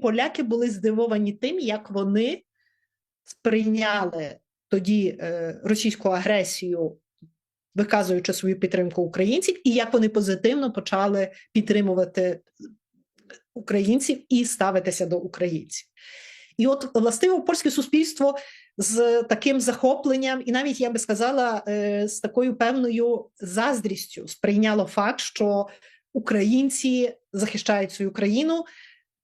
поляки були здивовані тим, як вони сприйняли тоді е, російську агресію, виказуючи свою підтримку українців, і як вони позитивно почали підтримувати українців і ставитися до українців. І от властиво польське суспільство з таким захопленням, і навіть я би сказала, е, з такою певною заздрістю сприйняло факт, що українці захищають свою країну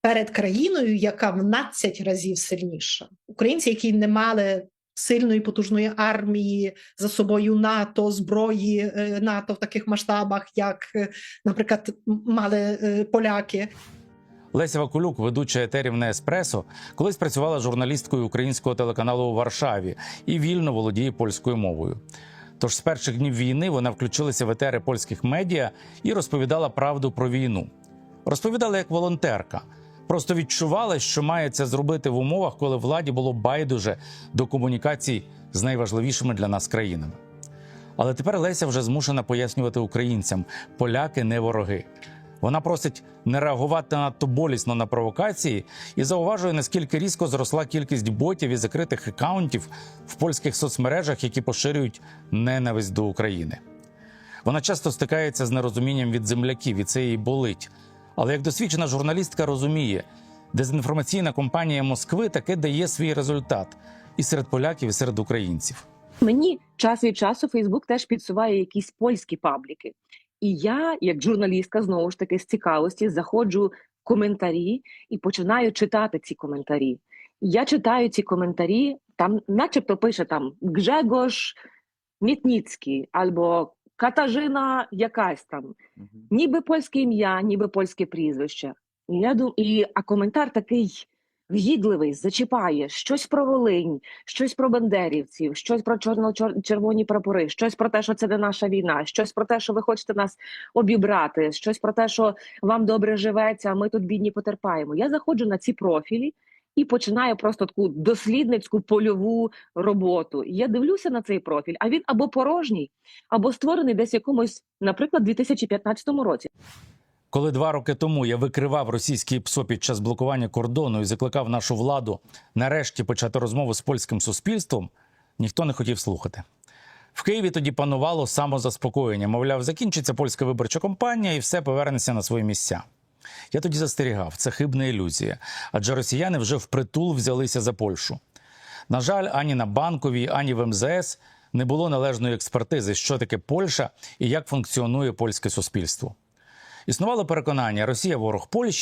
перед країною, яка в 12 разів сильніша. Українці, які не мали сильної потужної армії за собою НАТО, зброї е, НАТО в таких масштабах, як, е, наприклад, мали е, поляки. Леся Вакулюк, ведуча етерів на еспресо, колись працювала журналісткою українського телеканалу у Варшаві і вільно володіє польською мовою. Тож з перших днів війни вона включилася в етери польських медіа і розповідала правду про війну. Розповідала як волонтерка. Просто відчувала, що має це зробити в умовах, коли владі було байдуже до комунікацій з найважливішими для нас країнами. Але тепер Леся вже змушена пояснювати українцям: поляки не вороги. Вона просить не реагувати надто болісно на провокації і зауважує, наскільки різко зросла кількість ботів і закритих акаунтів в польських соцмережах, які поширюють ненависть до України. Вона часто стикається з нерозумінням від земляків, і це їй болить. Але як досвідчена журналістка розуміє, дезінформаційна кампанія Москви таки дає свій результат і серед поляків, і серед українців. Мені час від часу Фейсбук теж підсуває якісь польські пабліки. І я, як журналістка, знову ж таки з цікавості заходжу в коментарі і починаю читати ці коментарі. Я читаю ці коментарі, там, начебто, пише там Гжегош Мітніцький або Катажина якась там, ніби польське ім'я, ніби польське прізвище. І я дум... і, а коментар такий вгідливий, зачіпає щось про Волинь, щось про бандерівців, щось про чорно-червоні прапори, щось про те, що це не наша війна, щось про те, що ви хочете нас обібрати, щось про те, що вам добре живеться, а ми тут бідні потерпаємо. Я заходжу на ці профілі і починаю просто таку дослідницьку польову роботу. Я дивлюся на цей профіль, а він або порожній, або створений десь якомусь, наприклад, 2015 році. Коли два роки тому я викривав російський ПСО під час блокування кордону і закликав нашу владу нарешті почати розмову з польським суспільством, ніхто не хотів слухати. В Києві тоді панувало самозаспокоєння. Мовляв, закінчиться польська виборча кампанія і все повернеться на свої місця. Я тоді застерігав, це хибна ілюзія, адже росіяни вже впритул взялися за Польщу. На жаль, ані на банковій, ані в МЗС не було належної експертизи, що таке Польща і як функціонує польське суспільство. Існувало переконання, Росія ворог Польщі.